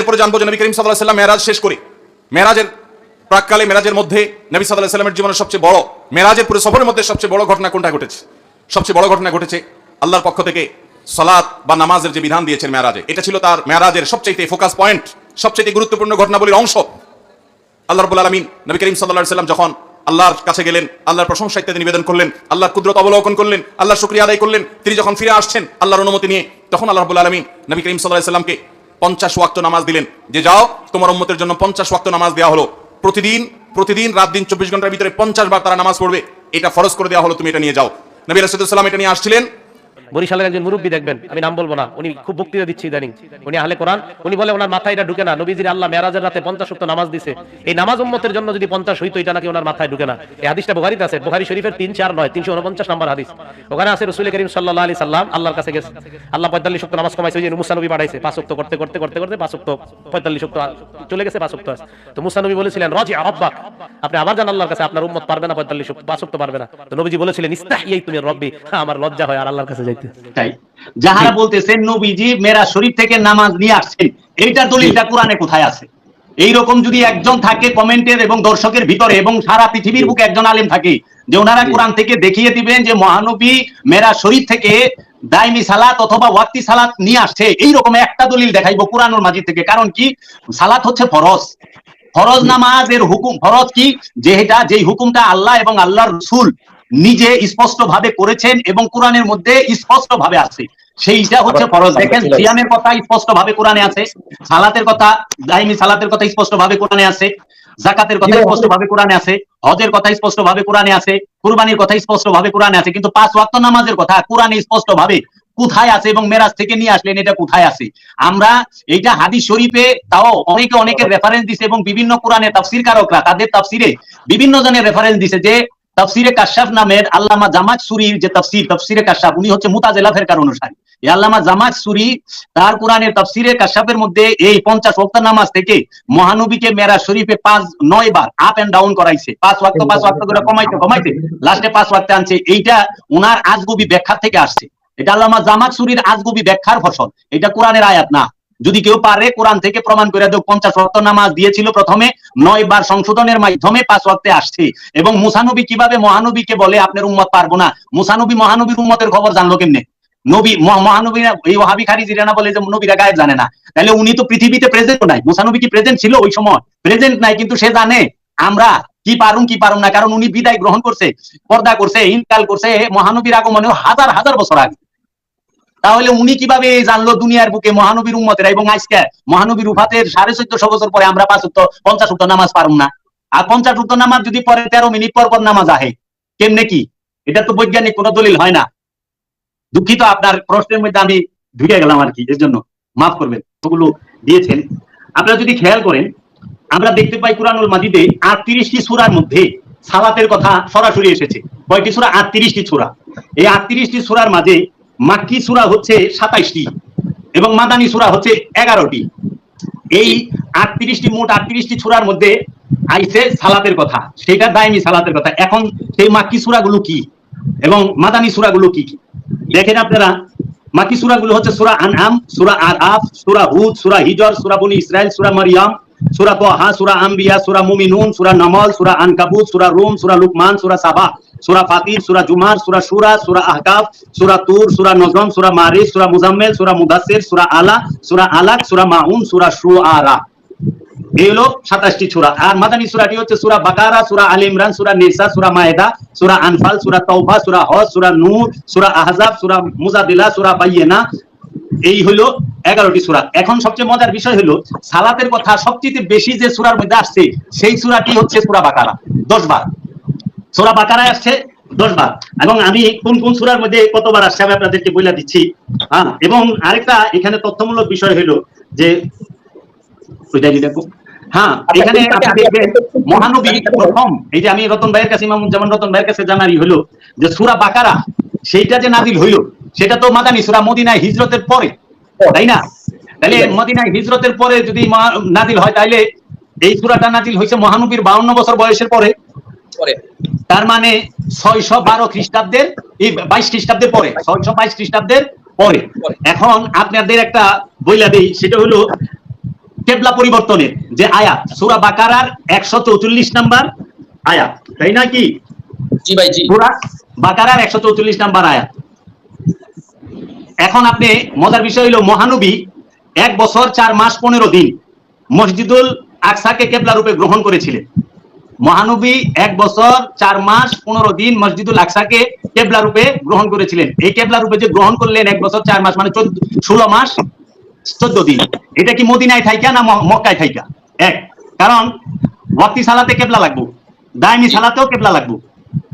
এরপরে জানব যে নবী করিম সাল্লাহ সাল্লাম মেরাজ শেষ করি। মেরাজের প্রাককালে, মেরাজের মধ্যে নবী সাল্লাহ সাল্লামের জীবনের সবচেয়ে বড়, মেরাজের পুরো সফরের মধ্যে সবচেয়ে বড় ঘটনা কোনটা ঘটেছে? সবচেয়ে বড় ঘটনা ঘটেছে আল্লাহর পক্ষ থেকে সালাত বা নামাজের যে বিধান দিয়েছেন মেরাজে। এটা ছিল তার মেরাজের সবচেয়ে ফোকাস পয়েন্ট সবচেয়ে গুরুত্বপূর্ণ ঘটনাবলীর অংশ। আল্লাহ রবুল আলমিন নবী করিম সাল্লাহ সাল্লাম যখন আল্লাহর কাছে গেলেন, আল্লাহর প্রশংসা ইত্যাদি নিবেদন করলেন, আল্লাহর কুদরত অবলোকন করলেন, আল্লাহর শুক্রিয়া আদায় করলেন, তিনি যখন ফিরে আসছেন আল্লাহর অনুমতি নিয়ে, তখন আল্লাহ রবুল আলমিন নবী করিম সাল্লাহ সাল্লামকে পঞ্চাশ ওয়াক্ত নামাজ দিলেন। যে যাও, তোমার উম্মতের জন্য পঞ্চাশ ওয়াক্ত নামাজ দেওয়া হলো। প্রতিদিন প্রতিদিন রাত দিন চব্বিশ ঘণ্টার ভিতরে পঞ্চাশ বার তারা নামাজ পড়বে। এটা ফরজ করে দেওয়া হলো, তুমি এটা নিয়ে যাও। নবী রাসুদুল্লাহ এটা নিয়ে আসছিলেন। বরিশালের একজন মুরব্বী দেখবেন আমি নাম বলব না উনি খুব বক্তৃতা দিচ্ছে ইদানিং। উনি আহলে কোরআন উনি বলে ওনার মাথায় এটা ঢুকে না নবীজির আল্লাহ মেরাজের রাতে পঞ্চাশ উক্ত নামাজ দিছে। এই নামাজ উম্মতের জন্য যদি পঞ্চাশ হইতো এটা নাকি ওনার মাথায় ঢুকে না। এই হাদিসটা বুখারিতে আছে বুখারি শরীফের তিন চার নয় তিনশো উনপঞ্চাশ নম্বর হাদিস। ওখানে আছে রসুল করিম সাল্লাহ আলী সাল্লাম আল্লাহর কাছে গেছে। আল্লাহ পঁয়তাল্লিশ উক্ত নামাজ কমাইছে যে মুসা নবী বাড়াইছে পাঁচ উক্ত করতে করতে করতে করতে পাঁচ উক্ত পঁয়তাল্লিশ উক্ত চলে গেছে পাঁচ আছে। তো মুসা নবী বলেছিলেন রাজি আব্বাক আপনি আবার জান আল্লাহর কাছে আপনার উম্মত পারবে না পঁয়তাল্লিশ উক্ত পাঁচ উক্ত পারবে না। তো নবীজি বলেছিলেন ইস্তাহিয়াই তুমি রব্বি। হ্যাঁ, আমার লজ্জা হয় আর আল্লাহর কাছে যাইতে। তাই। যাহারা বলতেছেন নবীজি মেরা শরীফ থেকে নামাজ নিয়ে আসছেন এইটার দলিলটা কোরআনে কোথায় আছে? এইরকম যদি একজন থাকে কমেন্টের এবং দর্শকের ভিতরে এবং সারা পৃথিবীর বুকে একজন আলেম থাকে যে ওনারা কোরআন থেকে দেখিয়ে দিবেন যে মহানবী মেরা শরীফ থেকে দাইমি সালাত অথবা ওয়াক্তি সালাত নিয়ে আসছে এইরকম একটা দলিল দেখাইবো কোরআনুল মাজিদ থেকে। কারণ কি? সালাত হচ্ছে ফরজ। ফরজ নামাজের হুকুম ফরজ কি? যেটা যেই হুকুমটা আল্লাহ এবং আল্লাহর রসুল নিজে স্পষ্ট ভাবে করেছেন এবং কোরআনের মধ্যে স্পষ্ট ভাবে আছে। সেইটা হচ্ছে ফরজ। দেখেন সিয়ামের কথা স্পষ্ট ভাবে কোরআনে আছে সালাতের কথা দাইমি সালাতের কথা স্পষ্ট ভাবে কোরআনে আছে জাকাতের কথা স্পষ্ট ভাবে কোরআনে আছে হজের কথা স্পষ্ট ভাবে কোরআনে আছে কুরবানির কথা স্পষ্ট ভাবে কোরআনে আছে কিন্তু পাঁচ ওয়াক্ত নামাজের কথা কোরআনে স্পষ্ট ভাবে কোথায় আছে এবং মেরাজ থেকে নিয়ে আসলেন এটা কোথায় আছে? আমরা এইটা হাদিস শরীফে তাও অনেকে অনেকের রেফারেন্স দিছে এবং বিভিন্ন কোরআনে তাফসির কারকরা তাদের তাফসিরে বিভিন্ন জনের রেফারেন্স দিছে যে তাফসিরে কাশাফ নামের আল্লামা জামাত সুরির যে তাফসির, তাফসিরে কাশাফ, উনি হচ্ছে মুতাজেলা ফেরকার অনুসারী। এই আল্লামা জামাত সুরি তার কোরআনের তাফসিরে কাশাফের মধ্যে এই পঞ্চাশ ওয়াক্ত নামাজ থেকে মহানবীকে মেরা শরীফে পাঁচ, নয় বার আপ এন্ড ডাউন করাইছে। পাঁচ ওয়াক্ত পাঁচ ওয়াক্ত করে কমাইতে কমাইতে লাস্টে পাঁচ ওয়াক্তে আনছে। এইটা ওনার আজগুবি ব্যাখ্যা থেকে আসছে। এটা আল্লামা জামাত সুরির আজগুবি ব্যাখ্যার ফসল। এটা কোরআনের আয়াত না। যদি কেউ পারে, কোরআন থেকে প্রমাণ করে দেব পঞ্চাশ ওয়াক্ত নামাজ দিয়েছিল প্রথমে, নয় বার সংশোধনের মাধ্যমে পাঁচ ওয়াক্তে আসছে। এবং মুসানবী কীভাবে মহানবীকে বলে, আপনার উম্মত পারব না মুসানবী মহানবীর উম্মতের খবর জানলো কেমনে? নবী, মহ- মহানবীরা এই ওহাবি খারিজিরা না বলে যে, নবীরা গায়েব জানে না। তাহলে উনি তো পৃথিবীতে প্রেজেন্ট নাই। মুসানবী কি প্রেজেন্ট ছিল ওই সময়? প্রেজেন্ট নাই, কিন্তু সে জানে, আমরা কি পারুম কি পারুম না? কারণ উনি বিদায় গ্রহণ করছে, পর্দা করছে, ইনকাল করছে, মহানবীর আগমনে হাজার হাজার বছর আগে। তাহলে উনি কীভাবে জানলো দুনিয়ার বুকে মহানবীর উম্মতেরা? এবং আজকে মহানবীর উফাতের সাড়ে চোদ্দশো বছর পরে আমরা পাঁচ উত্তর পঞ্চাশ উত্তর নামাজ পারুম না। আর পঞ্চাশ উত্তর নামাজ যদি পরে তেরো মিনিট পর পর নামাজ আহে, কেমনে কি? এটা তো বৈজ্ঞানিক কোনো দলিল হয় না। দুঃখিত আপনার প্রশ্নের মধ্যে আমি ঢুকে গেলাম আর কি, এর জন্য। মাফ করবেন, ওগুলো দিয়েছেন। আপনারা যদি খেয়াল করেন, আমরা দেখতে পাই কুরআনুল মাজিদে আটত্রিশটি সূরার মধ্যে সালাতের কথা সরাসরি এসেছে। কয়টি সূরা? আটত্রিশটি সূরা। এই আটত্রিশটি সুরার মাঝে মাক্কি সূরা হচ্ছে সাতাইশটি এবং মাদানী সূরা হচ্ছে এগারোটি। এই আটত্রিশটি, মোট আটত্রিশটি সূরার মধ্যে আইসে সালাতের কথা। সেটা দায়নি সালাতের কথা। এখন সেই মাক্কি সূরাগুলো কি এবং মাদানী সূরাগুলো কি কি? দেখেন আপনারা মাকি সূরাগুলো হচ্ছে সূরা আনআম, সূরা আরাফ, সূরা হুদ, সূরা হিজর, সূরা বনি ইসরাইল সূরা মারিয়াম, সূরা তাহা, সূরা আম্বিয়া, সূরা মুমিনুন, সূরা নামল, সূরা আনকাবুত, সূরা রুম, সূরা লুকমান, সূরা সাবা। সূরা ফাতির, সূরা জুমার, সূরা শুরা, সূরা আহকাফ, সূরা তুর, সূরা নজম, সূরা মারিস সূরা মুজাম্মিল, সূরা মুদাসসির, সূরা আলা, সূরা আলাক, সূরা মাউন, সূরা শুআরা। এই হলো সাতাশটি সূরা। আর মাদানী সূরাটি হচ্ছে সূরা বাকারা, সূরা আলী ইমরান, সূরা সূরা সূরা আনফাল, সূরা সূরা হজ, সূরা নূর, সূরা আহজাব, সূরা মুজাদিলা, সূরা বাইয়িনা। এই হলো এগারোটি সূরা। এখন সবচেয়ে মজার বিষয় হলো, সালাতের কথা সবচেয়ে বেশি যে সুরার মধ্যে আসছে, সেই সুরাটি হচ্ছে সুরা বাকারা, দশ বার। সূরা বাকারায় আসছে দশ বার। এবং আমি কোন কোন সূরার মধ্যে কতবার আসছে আমি আপনাদেরকে বলে দিচ্ছি। হ্যাঁ এবং আরেকটা এখানে তথ্যমূলক বিষয় হলো যে হ্যাঁ এখানে মহানবী প্রথম এই যে আমি রতন ভাইয়ের কাছে ইমাম যেমন রতন ভাইয়ের কাছে জানারি হলো যে সূরা বাকারা সেইটা যে নাজিল হইল সেটা তো মাদানী সূরা মদিনায় হিজরতের পরে তাই না? তাহলে মদিনায় হিজরতের পরে যদি নাজিল হয় তাইলে এই সূরাটা নাজিল হয়েছে মহানবীর বাউন্ন বছর বয়সের পরে। তার মানে ছয়শো বারো খ্রিস্টাব্দের এই বাইশ খ্রিস্টাব্দের পরে ছয়শো বাইশ খ্রিস্টাব্দের পরে। এখন আপনাদের একটা বইলা দেই সেটা হলো কেবলা পরিবর্তনের যে আয়াত সূরা বাকারার 144 নাম্বার আয়াত। তাই না কি? জি ভাই জি। সূরা বাকারার 144 নাম্বার আয়াত। এখন আপনি মজার বিষয় হলো মহানবী এক বছর চার মাস পনেরো দিন মসজিদুল আকসাকে কেবলা রূপে গ্রহণ করেছিলেন। মহানবী এক বছর, চার মাস, পনেরো দিন মসজিদুল আকসাকে কেবলা রূপে গ্রহণ করেছিলেন। এই কেবলা রূপে যে গ্রহণ করলেন এক বছর, চার মাস মানে ষোলো মাস, চোদ্দ দিন। এটা কি মদিনায় থাইকা না মক্কায় থাইকা? এক। কারণ, ওয়াক্তি সালাতে কেবলা লাগবো। দায়মি সালাতেও কেবলা লাগবো।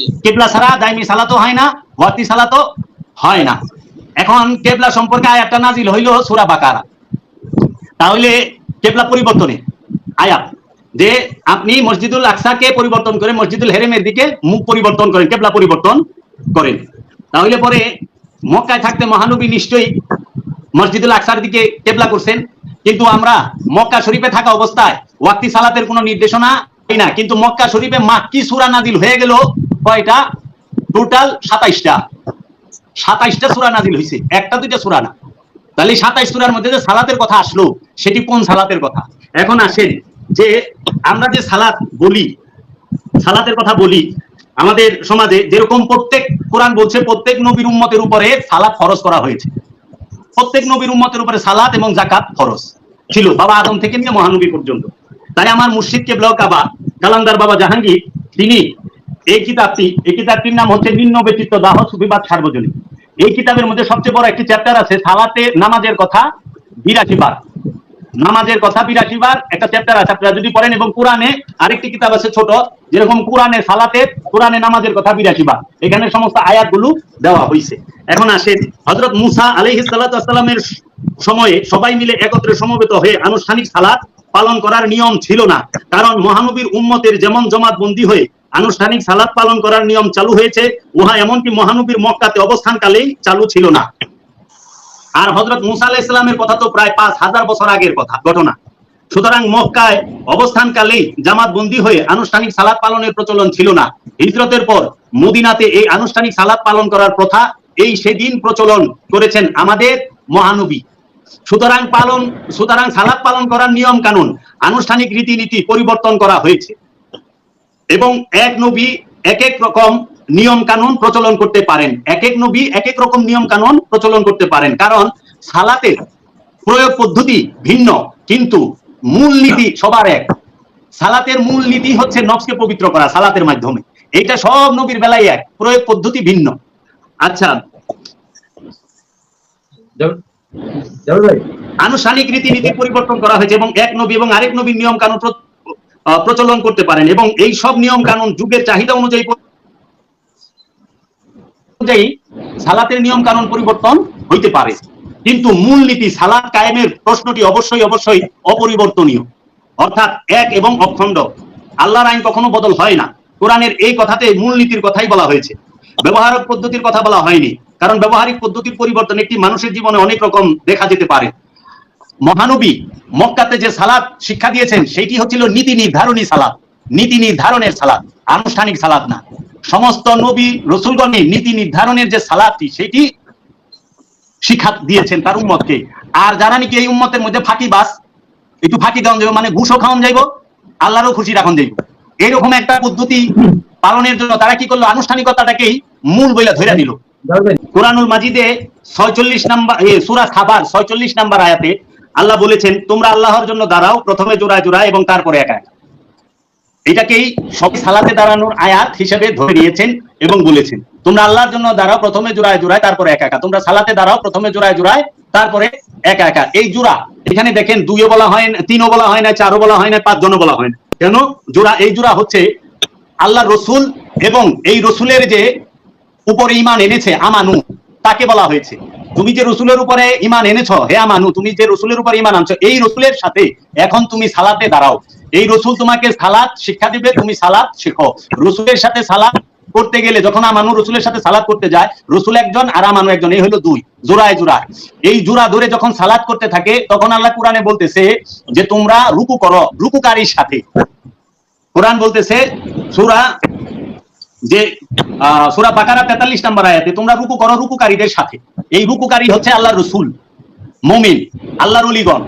কেবলা ছাড়া দায়মি সালাতো হয় না, ওয়াক্তি সালাতো হয় না। এখন কেবলা সম্পর্কে আয়াতটা নাজিল হইল সূরা বাকারা। তাহলে কেবলা পরিবর্তনে। আয়াত। যে আপনি মসজিদুল আকসাকে পরিবর্তন করে মসজিদুল হেরেমের দিকে মুখ পরিবর্তন করেন, কেবলা পরিবর্তন করেন। তাহলে পরে মক্কায় থাকতে মহানবী নিশ্চয়ই মসজিদুল আকসার দিকে কেবলা করছেন। কিন্তু আমরা মক্কা শরীফে থাকা অবস্থায় ওয়াক্তি সালাতের কোনো নির্দেশনা পাই না। কিন্তু মক্কা শরীফে মাক্কি সূরা নাজিল হয়ে গেল? কয়টা? টোটাল সাতাইশটা। সাতাইশটা সূরা নাজিল হয়েছে একটা, দুইটা সূরা না। তাহলে সাতাইশ সূরার মধ্যে যে সালাতের কথা আসলো, সেটি কোন সালাতের কথা? এখন আসেন যে আমরা যে সালাত বলি, সালাতের কথা বলি, আমাদের সমাজে যেরকম প্রত্যেক কোরআন বলছে, প্রত্যেক নবীর উম্মতের উপরে সালাত ফরজ করা হয়েছে। প্রত্যেক নবীর উম্মতের উপরে সালাত এবং জাকাত ফরজ ছিল, বাবা আদম থেকে নিয়ে মহানবী পর্যন্ত। তাই আমার মুর্শিদ কেবলাও কাবা, কালান্দার বাবা জাহাঙ্গীর, তিনি এই কিতাবটি, এই কিতাবটির নাম হচ্ছে নিম্ন ব্যতীত দাহ সুবিবাদ সার্বজনীন। এই কিতাবের মধ্যে সবচেয়ে বড় একটি চ্যাপ্টার আছে, সালাতে নামাজের কথা, বিরাশি বার। নামাজের কথা, বিরাশি বার একটা চ্যাপ্টার আছে, আপনারা যদি পড়েন এবং কোরআনে আরেকটি কিতাব আছে ছোট, যেরকম কোরআনে সালাতের কোরআনে নামাজের কথা বিরাশি বার। এখানে সমস্ত আয়াতগুলো দেওয়া হয়েছে এখন আসেন, হযরত মুসা আলাইহিস সালাতু সময়ে সবাই মিলে একত্রে সমবেত হয়ে আনুষ্ঠানিক সালাত পালন করার নিয়ম ছিল না। কারণ মহানবীর উম্মতের যেমন জমাত বন্দী হয়ে আনুষ্ঠানিক সালাত পালন করার নিয়ম চালু হয়েছে, উহা এমনকি মহানবীর মক্কাতে অবস্থানকালেই চালু ছিল না। আর হজরত মুসা আলাহ ইসলামের কথা তো প্রায় পাঁচ হাজার বছর আগের কথা, ঘটনা। সুতরাং মক্কায় অবস্থানকালেই জামাত বন্দী হয়ে আনুষ্ঠানিক সালাদ পালনের প্রচলন ছিল না। হিজরতের পর মদিনাতে এই আনুষ্ঠানিক সালাত পালন করার প্রথা, এই সেদিন প্রচলন করেছেন আমাদের মহানবী। সুতরাং পালন, সুতরাং সালাদ পালন করার নিয়ম কানুন আনুষ্ঠানিক রীতিনীতি পরিবর্তন করা হয়েছে। এবং এক নবী, এক এক রকম নিয়ম কানুন প্রচলন করতে পারেন। এক এক নবী এক এক রকম নিয়ম কানুন প্রচলন করতে পারেন। কারণ সালাতের প্রয়োগ পদ্ধতি ভিন্ন কিন্তু মূল নীতি সবার এক। সালাতের মূল নীতি হচ্ছে নফসকে পবিত্র করা সালাতের মাধ্যমে। এটা সব নবীর বেলায় এক প্রয়োগ পদ্ধতি ভিন্ন। আচ্ছা আনুষ্ঠানিক রীতিনীতি পরিবর্তন করা হয়েছে এবং এক নবী এবং আরেক নবীর নিয়ম কানুন প্রচলন করতে পারেন। এবং এই সব নিয়ম কানুন যুগের চাহিদা অনুযায়ী অনুযায়ী সালাতের নিয়ম কানুন পরিবর্তন হইতে পারে। কিন্তু মূল নীতি সালাত কায়েমের প্রশ্নটি অবশ্যই অবশ্যই অপরিবর্তনীয়। অর্থাৎ এক এবং অখণ্ড। আল্লাহর আইন কখনো বদল হয় না। কোরআনের এই কথাতে মূল নীতির কথাই বলা হয়েছে। ব্যবহারিক পদ্ধতির কথা বলা হয়নি। কারণ ব্যবহারিক পদ্ধতির পরিবর্তন একটি মানুষের জীবনে অনেক রকম দেখা যেতে পারে। মহানবী মক্কাতে যে সালাদ শিক্ষা দিয়েছেন সেটি হচ্ছিল নীতি নির্ধারণী সালাদ নীতি নির্ধারণের সালাদ আনুষ্ঠানিক সালাদ না। সমস্ত নবী রসুলগণের নীতি নির্ধারণের যে সালাদটি সেটি শিক্ষা দিয়েছেন তার উম্মতকে। আর যারা নাকি এই উম্মতের মধ্যে ফাঁকি বাস, একটু ফাঁকি দেওয়া যাবে মানে ঘুষও খাওয়ান যাইব, আল্লাহরও খুশি রাখন যাইব। এইরকম একটা পদ্ধতি পালনের জন্য তারা কি করল? আনুষ্ঠানিকতাটাকেই মূল বইলা ধরে দিল। কোরআনুল মাজিদে ছয়চল্লিশ নাম্বার সুরা খাবার ছয়চল্লিশ নাম্বার আয়াতে আল্লাহ বলেছেন, তোমরা আল্লাহর জন্য দাঁড়াও, প্রথমে জোড়ায় জোড়ায় এবং তারপরে একা একা। এটাকেই সব সালাতে দাঁড়ানোর আয়াত হিসেবে ধরে নিয়েছেন এবং বলেছেন। তোমরা আল্লাহর জন্য দাঁড়াও, প্রথমে জোড়ায় জোড়ায় তারপরে একা একা। তোমরা সালাতে দাঁড়াও, প্রথমে জোড়ায় জোড়ায় তারপরে একা একা। এই জোড়া এখানে দেখেন দুইও বলা হয় না তিনও বলা হয় না, চারও বলা হয় না, পাঁচজনও বলা হয় না। কেন? জোড়া এই জোড়া হচ্ছে আল্লাহ রসুল এবং এই রসুলের যে উপরে ইমান এনেছে, আমানু, তাকে বলা হয়েছে। তুমি যে রসুলের উপরে ইমান এনেছো, হে আমানু, তুমি যে রসুলের উপরে ইমান আনছো, এই রসুলের সাথে এখন তুমি সালাতে দাঁড়াও। এই রসুল তোমাকে সালাদ শিক্ষা দিবে তুমি সালাদ শেখো। রসুলের সাথে সালাদ করতে গেলে যখন আমানু রসুলের সাথে সালাত করতে যায় রসুল একজন আর আমানু একজন এই হলো দুই জোড়ায় জোড়ায়। এই জোড়া ধরে যখন সালাত করতে থাকে তখন আল্লাহ কোরআনে বলতেছে যে তোমরা রুকু করো রুকুকারীর সাথে। কোরআন বলতেছে সুরা যে আহ, সূরা বাকারা 43 নম্বর আয়াতে তোমরা রুকু করো রুকুকারীদের সাথে। এই রুকুকারী হচ্ছে আল্লাহ রাসূল মুমিন আল্লাহর ওলিগণ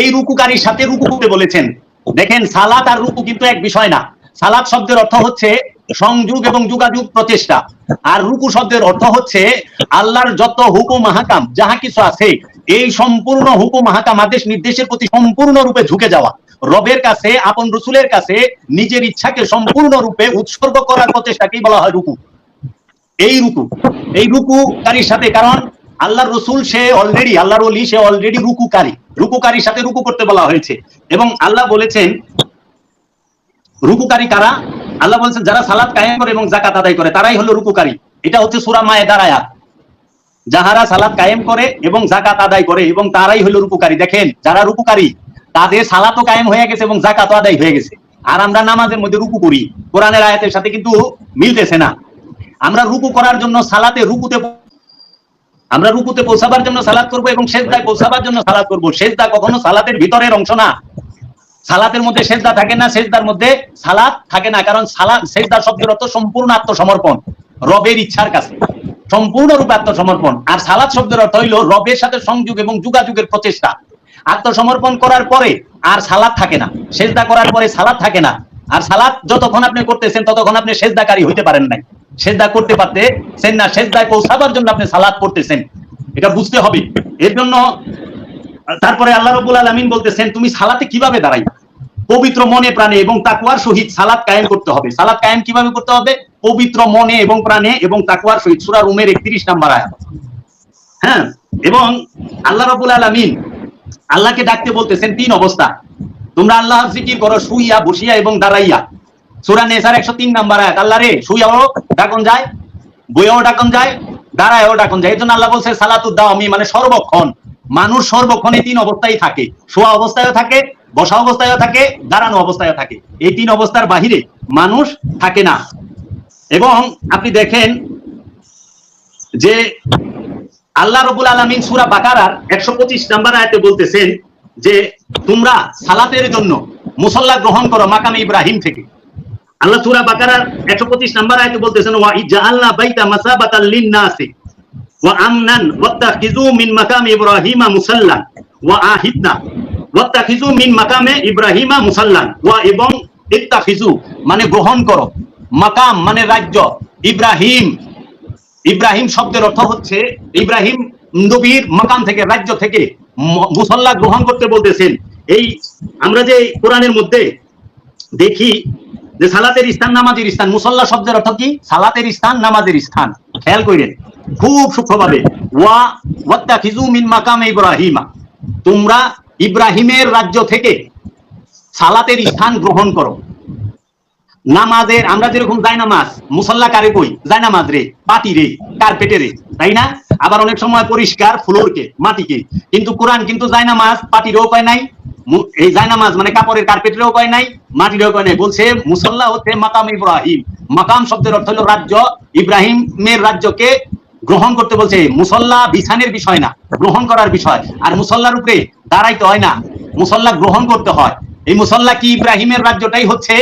এই রুকুকারীর সাথে রুকু করতে বলেছেন। দেখেন, সালাত আর রুকু কিন্তু এক বিষয় না। সালাত শব্দের অর্থ হচ্ছে সংযোগ এবং যোগাযোগ প্রচেষ্টা। আর রুকু শব্দের অর্থ হচ্ছে আল্লাহর যত হুকুম, মাহাকাম, যাহা কিছু আছে, এই সম্পূর্ণ হুকুম, মাহাকাম, আদেশ, নির্দেশের প্রতি সম্পূর্ণ রূপে ঝুঁকে যাওয়া। রবের কাছে, আপন রসুলের কাছে, নিজের ইচ্ছাকে সম্পূর্ণ রূপে উৎসর্গ করার প্রচেষ্টাকেই বলা হয় রুকু। এই রুকু। এই রুকু রুকুকারীর সাথে কারণ আল্লাহর রসুল সে অলরেডি আল্লাহর অলি সে অলরেডি রুকুকারী। রুকুকারীর সাথে রুকু করতে বলা হয়েছে। এবং আল্লাহ বলেছেন, রুকুকারী কারা? আল্লাহ বলেছেন, যারা সালাত কায়েম করে এবং জাকাত আদায় করে, তারাই হলো রুকুকারী। এটা হচ্ছে সূরা মায়েদার আয়াত। যাহারা সালাত কায়েম করে এবং জাকাত আদায় করে এবং তারাই হলো রুকুকারী। দেখেন, যারা রুকুকারী, তাদের সালাতও কায়েম হয়ে গেছে এবং জাকাতও আদায় হয়ে গেছে। আর আমরা নামাজের মধ্যে রুকু করি। কোরআনের আয়াতের সাথে কিন্তু মিলতেছে না। আমরা রুকু করার জন্য সালাতে রুকুতে আমরা রুকুতে পৌঁছাবার জন্য সালাত করব এবং শেষদায় পৌঁছাবার জন্য সালাত করব। শেষদা কখনো সালাতের ভিতরের অংশ না। সালাতের মধ্যে সেজদা থাকে না, সেজদার মধ্যে সালাত থাকে না, কারণ সালাত সেজদা শব্দের অর্থ সম্পূর্ণ আত্মসমর্পণ, রবের ইচ্ছার কাছে। সম্পূর্ণ রূপে আত্মসমর্পণ। আর সালাদ শব্দের অর্থ হইল রবের সাথে সংযোগ এবং যোগাযোগের প্রচেষ্টা। আত্মসমর্পণ করার পরে আর সালাদ থাকে না। সেজদা করার পরে সালাদ থাকে না। আর সালাদ যতক্ষণ আপনি করতেছেন, ততক্ষণ আপনি সেজদাকারী হইতে পারেন নাই। সেজদা করতে পারতেছেন না, সেজদায় পৌঁছাবার জন্য আপনি সালাদ করতেছেন এটা বুঝতে হবে। এর জন্য তারপরে আল্লাহ রবুল আলমিন বলতেছেন, তুমি সালাতে কীভাবে দাঁড়াইবা পবিত্র মনে, প্রাণে এবং তাকুয়ার সহিত সালাত কায়েম করতে হবে। সালাদ কায়েম কীভাবে করতে হবে? পবিত্র মনে এবং প্রাণে এবং তাকুয়ার সহিত। সূরা রুমের 31 নাম্বার আয়াত। হ্যাঁ? এবং আল্লাহ রাব্বুল আলামিন আল্লাহকে ডাকতে বলতেছেন তিন অবস্থা। তোমরা আল্লাহ জিকির করো, শুইয়া, বসিয়া এবং দাঁড়াইয়া। সূরা নেসার 103 নাম্বার আয়াত, আল্লাহ রে শুইয়াও ডাকন যায়, বইয়াও ডাকন যায়, দাঁড়ায়ও ডাকন যায়। এজন্য আল্লাহ বলছে সালাতুদ দাওয়ামি মানে সর্বক্ষণ, মানুষ সর্বক্ষণ এই তিন অবস্থায় থাকে। শোয়া অবস্থায়ও থাকে, বসা অবস্থায়ও থাকে, দাঁড়ানো অবস্থায়ও থাকে। এই তিন অবস্থার বাহিরে মানুষ থাকে না। এবং আপনি দেখেন যে আল্লাহ রবুল আলমিন সুরা বাকারার একশো পঁচিশ নাম্বার আয়াতে বলতেছেন যে, তোমরা সালাতের জন্য মুসল্লা গ্রহণ করো মাকামে ইব্রাহিম থেকে। আল্লাহ সুরা বাকারার একশো পঁচিশ নাম্বার আয়াতে বলতেছেন, ওয়া বাইতা ওয়া আমনান মিন মাকামি ইব্রাহিমা ওয়া আহিদনা মিন মাকামে ইব্রাহিমা মুসাল্লান, ওয়া এবং মানে গ্রহণ করো। মাকাম মানে রাজ্য, ইব্রাহিম ইব্রাহিম শব্দের অর্থ হচ্ছে, ইব্রাহিম নবীর মাকাম থেকে, রাজ্য থেকে মুসল্লা গ্রহণ করতে বলতেছেন। এই আমরা যে কোরআনের মধ্যে দেখি যে সালাতের স্থান, নামাজের স্থান। মুসল্লা শব্দের অর্থ কি? সালাতের স্থান, নামাজের স্থান। খেয়াল করেন খুব সূক্ষ্মভাবে। ওয়া ওয়াত্তাখিযু মিন মাকামে ইব্রাহিমা। তোমরা ইব্রাহিমের রাজ্য থেকে সালাতের স্থান গ্রহণ করো। নামাজের, আমরা যেরকম যাই নামাজ, মুসল্লা কারে কই? যাই নামাজ রে পাটি রে, কার্পেটে রে, তাই না? আবার অনেক সময় পরিষ্কার ফ্লোরকে, মাটিকে। কিন্তু কোরআন কিন্তু যাই নামাজ পাটিরও কয় নাই? এই যাই নামাজ মানে কাপড়ের কার্পেটেরও কয় নাই, মাটিরও কয় নাই। বলছে, মুসল্লা হচ্ছে মাকাম ইব্রাহিম। মাকাম শব্দের অর্থ হলো রাজ্য। ইব্রাহিমের রাজ্যকে গ্রহণ করতে বলছে, মুসল্লা বিছানের বিষয় না, গ্রহণ করার বিষয়। আর মুসল্লার উপরে দাঁড়াইতে হয় না, মুসল্লা গ্রহণ করতে হয়। এই মুসল্লা কি ইব্রাহিমের রাজ্যটাই হচ্ছে?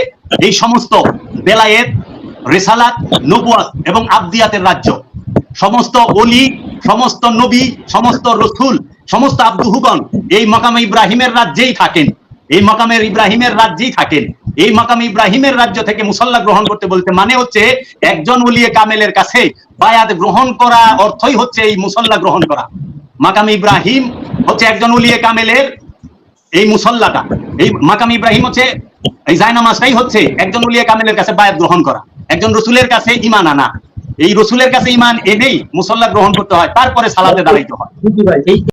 এই সমস্ত বেলায়েত, রেসালাত, নবুয়াত এবং আবদিয়াতের রাজ্য। সমস্ত অলি, সমস্ত নবী, সমস্ত রসুল সমস্ত আব্দুহুগণ এই মকামে ইব্রাহিমের রাজ্যেই থাকেন। এই মকামের ইব্রাহিমের রাজ্যেই থাকেন। এই মকামে ইব্রাহিমের রাজ্য থেকে মুসল্লা গ্রহণ করতে বলতে মানে হচ্ছে একজন উলিয়ে কামেলের কাছে বায়াত গ্রহণ করা অর্থই হচ্ছে এই মুসল্লা গ্রহণ করা। মাকাম ইব্রাহিম হচ্ছে একজন উলিয়ে কামেলের এই মুসল্লাটা। এই মাকাম ইব্রাহিম হচ্ছে এই জায়নামাজটাই হচ্ছে একজন উলিয়া কামেলের কাছে বায়াত গ্রহণ করা। একজন রসুলের কাছে ইমান আনা। এই রসুলের কাছে ইমান এনেই মুসল্লা গ্রহণ করতে হয়, তারপরে সালাতে দাঁড়াইতে হয়।